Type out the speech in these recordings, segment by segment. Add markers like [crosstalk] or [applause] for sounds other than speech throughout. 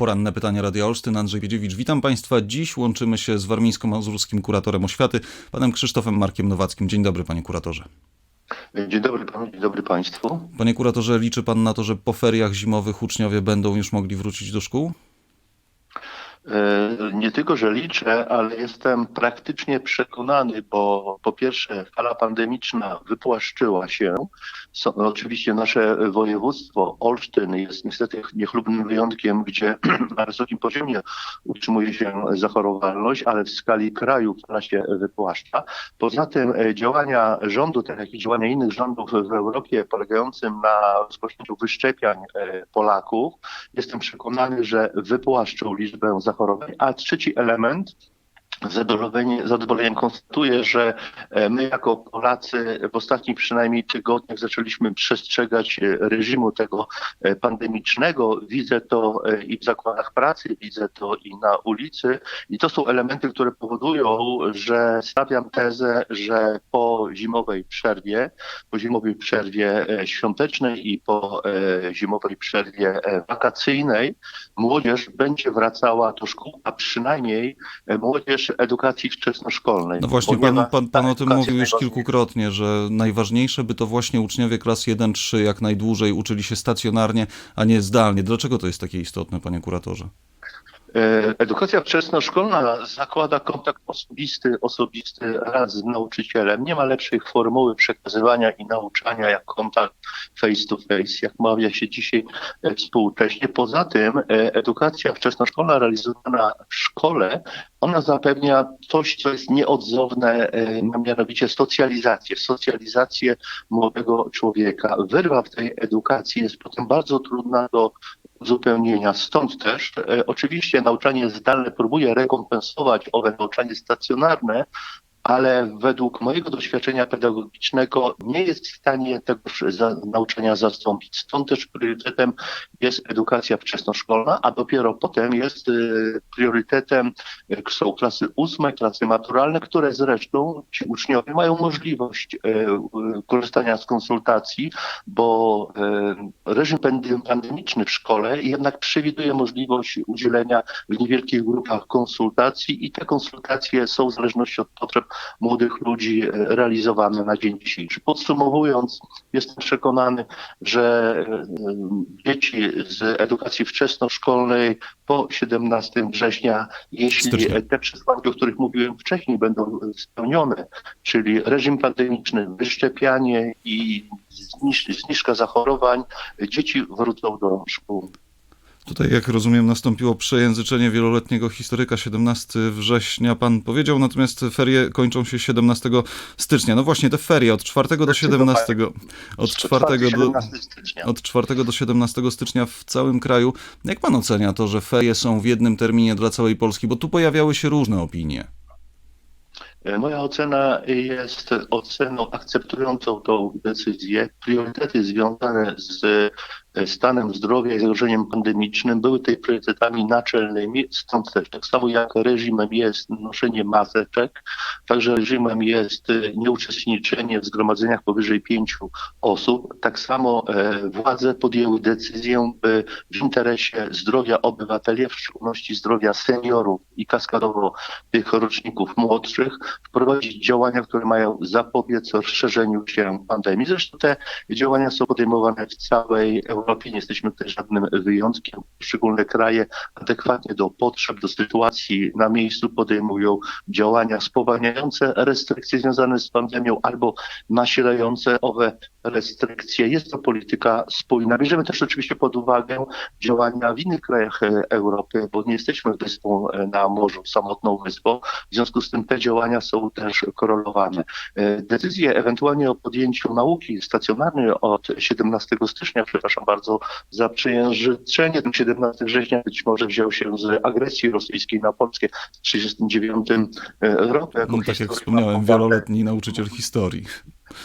Poranne pytania Radia Olsztyn, Andrzej Wiedziewicz. Witam Państwa. Dziś łączymy się z warmińsko-mazurskim kuratorem oświaty, panem Krzysztofem Markiem Nowackim. Dzień dobry, panie kuratorze. Dzień dobry panu, dzień dobry państwu. Panie kuratorze, liczy pan na to, że po feriach zimowych uczniowie będą już mogli wrócić do szkół? E, Nie tylko, że liczę, ale jestem praktycznie przekonany, bo po pierwsze fala pandemiczna wypłaszczyła się. Są, oczywiście nasze województwo Olsztyn jest niestety niechlubnym wyjątkiem, gdzie [clears throat] na wysokim poziomie utrzymuje się zachorowalność, ale w skali kraju fala się wypłaszcza. Poza tym e, działania rządu, tak jak i działania innych rządów w Europie polegającym na rozpoczęciu wyszczepiań e, Polaków, jestem przekonany, że wypłaszczą liczbę zachorowań. A trzeci element, zadowoleniem, zadowoleniem konstatuję, że e, my jako Polacy w ostatnich przynajmniej tygodniach zaczęliśmy przestrzegać e, reżimu tego e, pandemicznego. Widzę to i w zakładach pracy, widzę to i na ulicy. I to są elementy, które powodują, że stawiam tezę, że po zimowej przerwie, po zimowej przerwie świątecznej i po zimowej przerwie wakacyjnej młodzież będzie wracała do szkół, a przynajmniej młodzież edukacji wczesnoszkolnej. No właśnie, pan, Ponieważ pan, pan ta o tym mówił już kilkukrotnie, że najważniejsze by to właśnie uczniowie klas 1-3 jak najdłużej uczyli się stacjonarnie, a nie zdalnie. Dlaczego to jest takie istotne, panie kuratorze? E, Edukacja wczesnoszkolna zakłada kontakt osobisty, osobisty raz z nauczycielem. Nie ma lepszej formuły przekazywania i nauczania jak kontakt face to face, jak mawia się dzisiaj e, współcześnie. Poza tym e, edukacja wczesnoszkolna realizowana w szkole, ona zapewnia coś, co jest nieodzowne, e, mianowicie socjalizację, socjalizację młodego człowieka. Wyrwa w tej edukacji jest potem bardzo trudna do uzupełnienia. Stąd też e, oczywiście nauczanie zdalne próbuje rekompensować owe nauczanie stacjonarne, ale według mojego doświadczenia pedagogicznego nie jest w stanie tego za, nauczania zastąpić. Stąd też priorytetem jest edukacja wczesnoszkolna, a dopiero potem jest e, priorytetem e, są klasy ósme, klasy maturalne, które zresztą ci uczniowie mają możliwość e, korzystania z konsultacji, bo reżim pande- pandemiczny w szkole jednak przewiduje możliwość udzielenia w niewielkich grupach konsultacji i te konsultacje są w zależności od potrzeb młodych ludzi e, realizowane na dzień dzisiejszy. Podsumowując, jestem przekonany, że e, dzieci z edukacji wczesnoszkolnej po 17 września, jeśli Stycznia. te przesłanki, o których mówiłem wcześniej, będą spełnione, czyli reżim pandemiczny, wyszczepianie i zniż, zniżka zachorowań, dzieci wrócą do szkół. Tutaj, jak rozumiem, nastąpiło przejęzyczenie wieloletniego historyka 17 września. Pan powiedział, natomiast ferie kończą się 17 stycznia. No właśnie, te ferie od 4 do 17. Od 4 do, 17 stycznia. od 4 do 17 stycznia w całym kraju. Jak pan ocenia to, że ferie są w jednym terminie dla całej Polski? Bo tu pojawiały się różne opinie. E, Moja ocena jest oceną akceptującą tą decyzję. Priorytety związane z stanem zdrowia i zagrożeniem pandemicznym były tej priorytetami naczelnymi, stąd też tak samo jak reżimem jest noszenie maseczek, także reżimem jest e, nieuczestniczenie w zgromadzeniach powyżej pięciu osób. Tak samo e, władze podjęły decyzję, by w interesie zdrowia obywateli, w szczególności zdrowia seniorów i kaskadowo tych roczników młodszych, wprowadzić działania, które mają zapobiec rozszerzeniu się pandemii. Zresztą te działania są podejmowane w całej Europie, nie jesteśmy tutaj żadnym wyjątkiem. Poszczególne kraje adekwatnie do potrzeb, do sytuacji na miejscu podejmują działania spowalniające restrykcje związane z pandemią albo nasilające owe restrykcje. Jest to polityka spójna. Bierzemy też oczywiście pod uwagę działania w innych krajach Europy, bo nie jesteśmy wyspą na morzu, samotną wyspą. W związku z tym te działania są też korelowane. Decyzje ewentualnie o podjęciu nauki stacjonarnej od 17 stycznia, przepraszam bardzo za przejęzyczenie, ten 17 września być może wziął się z agresji rosyjskiej na Polskę w 1939 roku. Jako No, tak jak wspomniałem, wieloletni nauczyciel historii.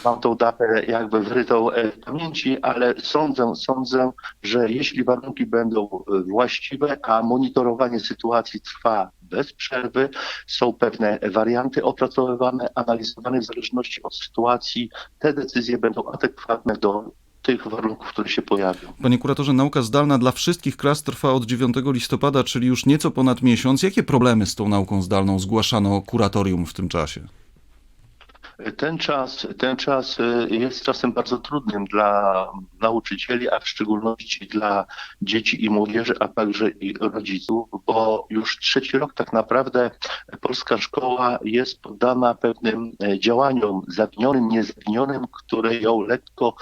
mam tą datę jakby wrytą e, w pamięci, ale sądzę, sądzę, że jeśli warunki będą e, właściwe, a monitorowanie sytuacji trwa bez przerwy, są pewne warianty opracowywane, analizowane w zależności od sytuacji, te decyzje będą adekwatne do tych warunków, które się pojawią. Panie kuratorze, nauka zdalna dla wszystkich klas trwa od 9 listopada, czyli już nieco ponad miesiąc. Jakie problemy z tą nauką zdalną zgłaszano kuratorium w tym czasie? Ten czas, ten czas y, jest czasem bardzo trudnym dla nauczycieli, a w szczególności dla dzieci i młodzieży, a także i rodziców, bo już trzeci rok tak naprawdę polska szkoła jest poddana pewnym e, działaniom zawinionym, niezawinionym, które ją lekko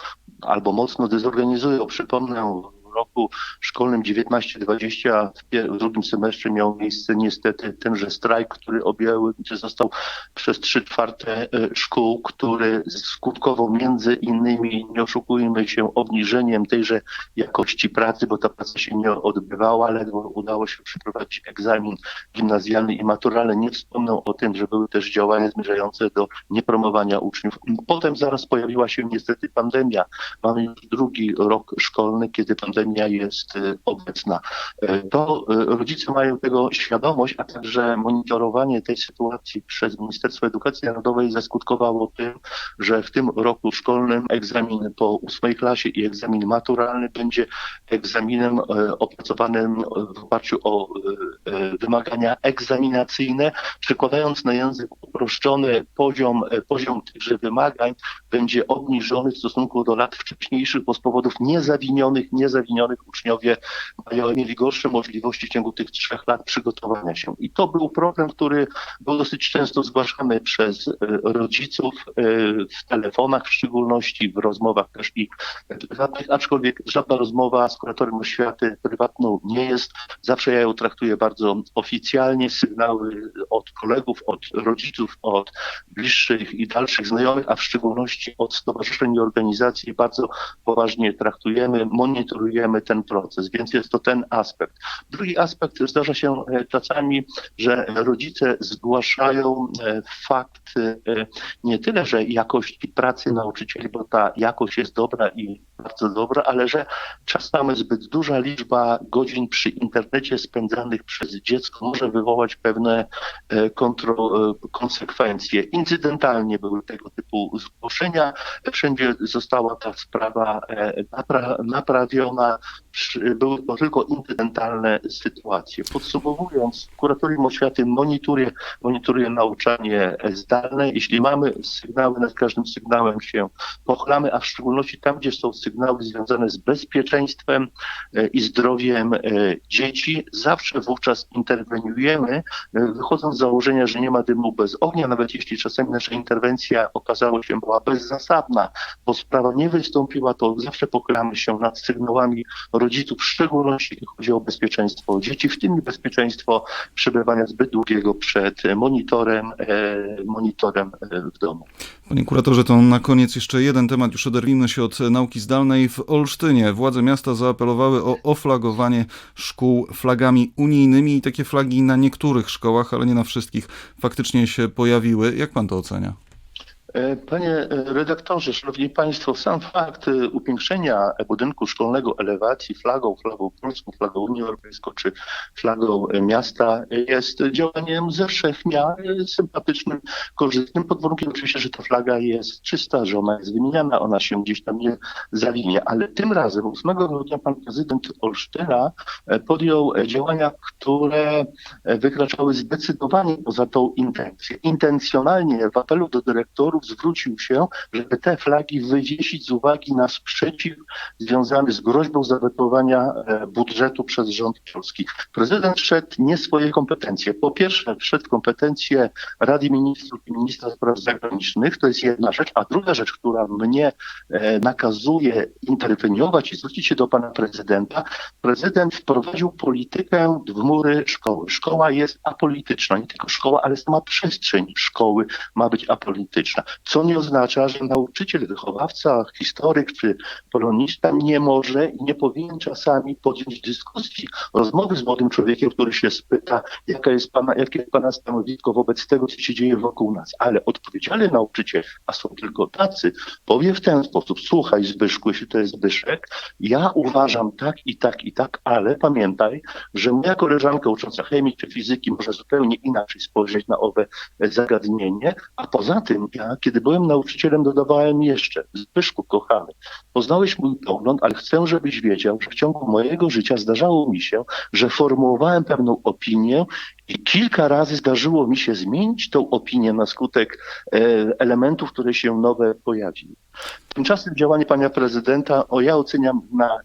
albo mocno dezorganizują. Przypomnę, roku szkolnym 19-20 w, pier- w drugim semestrze miał miejsce niestety tenże strajk, który objął, czy został przez trzy czwarte e, szkół, który skutkował między innymi, nie oszukujmy się, obniżeniem tejże jakości pracy, bo ta praca się nie odbywała, ledwo udało się przeprowadzić egzamin gimnazjalny i maturalny. Nie wspomnę o tym, że były też działania zmierzające do niepromowania uczniów. Potem zaraz pojawiła się niestety pandemia. Mamy już drugi rok szkolny, kiedy pandemia jest e, obecna. E, To e, rodzice mają tego świadomość, a także monitorowanie tej sytuacji przez Ministerstwo Edukacji Narodowej zaskutkowało tym, że w tym roku szkolnym egzamin po ósmej klasie i egzamin maturalny będzie egzaminem opracowanym w oparciu o wymagania egzaminacyjne, przekładając na język uproszczony poziom, poziom tychże wymagań będzie obniżony w stosunku do lat wcześniejszych, bo z powodów niezawinionych, niezawinionych uczniowie mieli gorsze możliwości w ciągu tych trzech lat przygotowania się. I to był problem, który był dosyć często zgłaszany przez e, rodziców e, w telefonach w szczególności, w rozmowach też i prywatnych, aczkolwiek żadna rozmowa z kuratorem oświaty prywatną nie jest. Zawsze ja ją traktuję bardzo oficjalnie. Sygnały od kolegów, od rodziców, od bliższych i dalszych znajomych, a w szczególności od stowarzyszeń i organizacji bardzo poważnie traktujemy, monitorujemy ten proces, więc jest to ten aspekt. Drugi aspekt zdarza się e, czasami, że rodzice zgłaszają e, fakt e, nie tyle, że jakości pracy nauczycieli, bo ta jakość jest dobra i bardzo dobra, ale że czasami zbyt duża liczba godzin przy internecie spędzanych przez dziecko może wywołać pewne e, kontro, e, konsekwencje. Incydentalnie były tego typu zgłoszenia. Wszędzie została ta sprawa e, napra, naprawiona. Były to tylko incydentalne sytuacje. Podsumowując, kuratorium oświaty monitoruje, monitoruje nauczanie zdalne. Jeśli mamy sygnały, nad każdym sygnałem się pochylamy, a w szczególności tam, gdzie są sygnały związane z bezpieczeństwem e, i zdrowiem e, dzieci, zawsze wówczas interweniujemy, e, wychodząc z założenia, że nie ma dymu bez ognia, nawet jeśli czasami nasza interwencja okazała się była bezzasadna, bo sprawa nie wystąpiła, to zawsze pochylamy się nad sygnałami rodziców, w szczególności jeśli chodzi o bezpieczeństwo dzieci, w tym bezpieczeństwo przebywania zbyt długiego przed monitorem, monitorem w domu. Panie kuratorze, to na koniec jeszcze jeden temat. Już oderwijmy się od nauki zdalnej. W Olsztynie władze miasta zaapelowały o oflagowanie szkół flagami unijnymi i takie flagi na niektórych szkołach, ale nie na wszystkich, faktycznie się pojawiły. Jak pan to ocenia? E, Panie e, redaktorze, szanowni państwo, sam fakt e, upiększenia budynku szkolnego elewacji flagą, flagą polską, flagą Unii Europejskiej czy flagą miasta jest działaniem ze wszech miar sympatycznym, korzystnym, pod warunkiem oczywiście, że ta flaga jest czysta, że ona jest wymieniana, ona się gdzieś tam nie zawinie. Ale tym razem 8 grudnia pan prezydent Olsztyna podjął działania, które wykraczały zdecydowanie poza tą intencję. Intencjonalnie w apelu do dyrektorów zwrócił się, żeby te flagi wywiesić z uwagi na sprzeciw związany z groźbą zawetowania e, budżetu przez rząd polski. Prezydent wszedł nie swoje kompetencje. Po pierwsze, wszedł kompetencje Rady Ministrów i Ministra Spraw Zagranicznych, to jest jedna rzecz, a druga rzecz, która mnie e, nakazuje interweniować i zwrócić się do pana prezydenta, prezydent wprowadził politykę w mury szkoły. Szkoła jest apolityczna, nie tylko szkoła, ale sama przestrzeń szkoły ma być apolityczna. Co nie oznacza, że nauczyciel, wychowawca, historyk czy polonista nie może i nie powinien czasami podjąć dyskusji, rozmowy z młodym człowiekiem, który się spyta, jaka jest pana, jakie jest pana stanowisko wobec tego, co się dzieje wokół nas. Ale odpowiedzialny nauczyciel, a są tylko tacy, powie w ten sposób, słuchaj Zbyszku, jeśli to jest Zbyszek, ja uważam tak i tak i tak, ale pamiętaj, że moja koleżanka ucząca chemii czy fizyki może zupełnie inaczej spojrzeć na owe zagadnienie, a poza tym ja kiedy byłem nauczycielem, dodawałem jeszcze, Zbyszku, kochany, poznałeś mój pogląd, ale chcę, żebyś wiedział, że w ciągu mojego życia zdarzało mi się, że formułowałem pewną opinię i kilka razy zdarzyło mi się zmienić tą opinię na skutek e, elementów, które się nowe pojawiły. Tymczasem działanie pana prezydenta, o ja oceniam na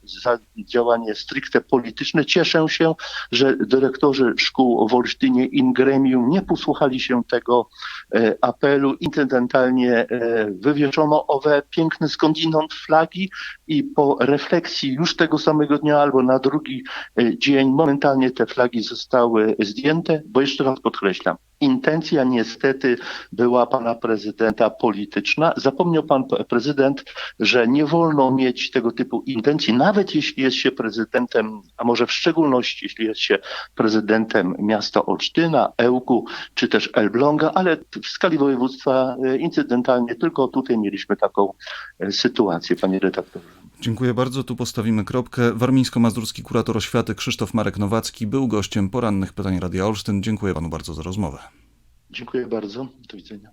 działanie stricte polityczne. Cieszę się, że dyrektorzy szkół w Olsztynie in gremium nie posłuchali się tego e, apelu. Incydentalnie e, wywieszono owe piękne skądinąd flagi i po refleksji już tego samego dnia albo na drugi e, dzień momentalnie te flagi zostały zdjęte, bo jeszcze raz podkreślam, intencja niestety była pana prezydenta polityczna. Zapomniał pan prezydent, że nie wolno mieć tego typu intencji, nawet jeśli jest się prezydentem, a może w szczególności jeśli jest się prezydentem miasta Olsztyna, Ełku czy też Elbląga, ale w skali województwa e, incydentalnie tylko tutaj mieliśmy taką e, sytuację, panie redaktorze. Dziękuję bardzo. Tu postawimy kropkę. Warmińsko-mazurski kurator oświaty Krzysztof Marek Nowacki był gościem porannych pytań Radia Olsztyn. Dziękuję panu bardzo za rozmowę. Dziękuję bardzo. Do widzenia.